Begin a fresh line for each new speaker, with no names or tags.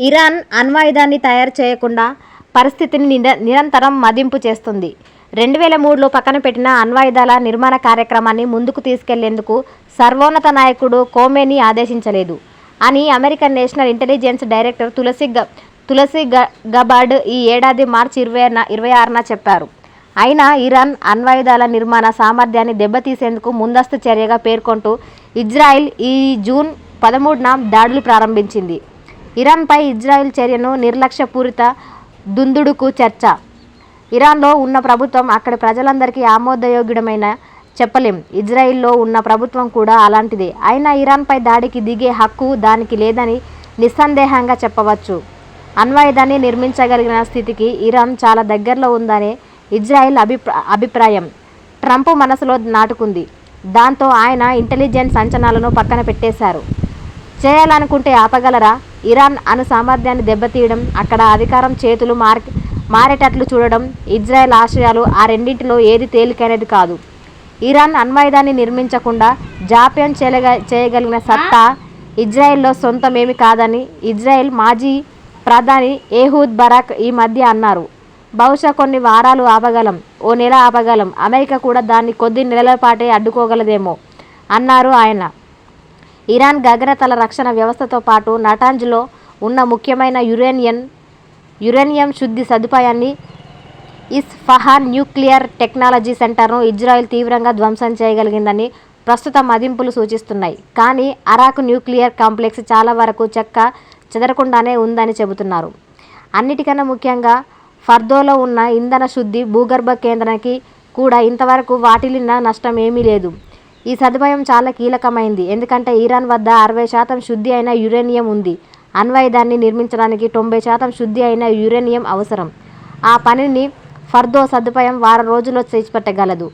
Iran అణ్వాయుధాన్ని తయారు చేయకుండా పరిస్థితిని నిర- నిరంతరం మదింపు చేస్తుంది. రెండు వేల మూడులో పక్కన పెట్టిన అణ్వాయుధాల నిర్మాణ కార్యక్రమాన్ని ముందుకు తీసుకెళ్ళేందుకు సర్వోన్నత నాయకుడు కోమేని ఆదేశించలేదు అని American national intelligence director Tulsi గ తులసి గ గబార్డ్ ఈ ఏడాది మార్చి ఇరవై ఇరవై ఆరున చెప్పారు. అయినా ఇరాన్ అణ్వాయుధాల నిర్మాణ సామర్థ్యాన్ని దెబ్బతీసేందుకు ముందస్తు చర్యగా పేర్కొంటూ ఇజ్రాయిల్ ఈ జూన్ పదమూడున దాడులు ప్రారంభించింది. ఇరాన్పై ఇజ్రాయెల్ చర్యను నిర్లక్ష్యపూరిత దుందుడుకు చర్చ ఇరాన్లో ఉన్న ప్రభుత్వం అక్కడి ప్రజలందరికీ ఆమోదయోగ్యమైన చెప్పలేం. ఇజ్రాయిల్లో ఉన్న ప్రభుత్వం కూడా అలాంటిదే. అయినా ఇరాన్పై దాడికి దిగే హక్కు దానికి లేదని నిస్సందేహంగా చెప్పవచ్చు. అణ్వాయుధాన్ని నిర్మించగలిగిన స్థితికి ఇరాన్ చాలా దగ్గరలో ఉందనే ఇజ్రాయెల్ అభిప్రా అభిప్రాయం ట్రంప్ మనసులో నాటుకుంది. దాంతో ఆయన ఇంటెలిజెన్స్ అంచనాలను పక్కన పెట్టేశారు. చేయాలనుకుంటే ఆపగలరా? ఇరాన్ అణు సామర్థ్యాన్ని దెబ్బతీయడం, అక్కడ అధికారం చేతులు మార్ మారేటట్లు చూడడం, ఇజ్రాయెల్ ఆశయాలు ఆ రెండింటిలో ఏది తేలికైనది కాదు. ఇరాన్ అణ్వాయుధాన్ని నిర్మించకుండా జాప్యం చేయగ చేయగలిగిన సత్తా ఇజ్రాయెల్లో సొంతమేమి కాదని ఇజ్రాయెల్ మాజీ ప్రధాని ఏహూద్ బరాక్ ఈ మధ్య అన్నారు. బహుశా కొన్ని వారాలు ఆపగలం. ఓ నెల ఆపగలం. అమెరికా కూడా దాన్ని కొద్ది నెలలపాటే అడ్డుకోగలదేమో అన్నారు ఆయన. ఇరాన్ గగనతల రక్షణ వ్యవస్థతో పాటు నటాంజ్లో ఉన్న ముఖ్యమైన యురేనియన్ యురేనియం శుద్ధి సదుపాయాన్ని ఇస్ఫహాన్ న్యూక్లియర్ టెక్నాలజీ సెంటర్ను ఇజ్రాయెల్ తీవ్రంగా ధ్వంసం చేయగలిగిందని ప్రస్తుత మదింపులు సూచిస్తున్నాయి. కానీ అరాక్ న్యూక్లియర్ కాంప్లెక్స్ చాలా వరకు చెక్క చెదరకుండానే ఉందని చెబుతున్నారు. అన్నిటికన్నా ముఖ్యంగా ఫర్దోలో ఉన్న ఇంధన శుద్ధి భూగర్భ కేంద్రానికి కూడా ఇంతవరకు వాటిల్లిన నష్టం ఏమీ లేదు. ఈ సదుపాయం చాలా కీలకమైంది. ఎందుకంటే ఇరాన్ వద్ద అరవై శాతం శుద్ధి అయిన యురేనియం ఉంది. అణ్వాయుధాన్ని నిర్మించడానికి తొంభై శాతం శుద్ధి అయిన యురేనియం అవసరం. ఆ పనిని ఫర్దో సదుపాయం వారం రోజుల్లో చేసిపెట్టగలదు.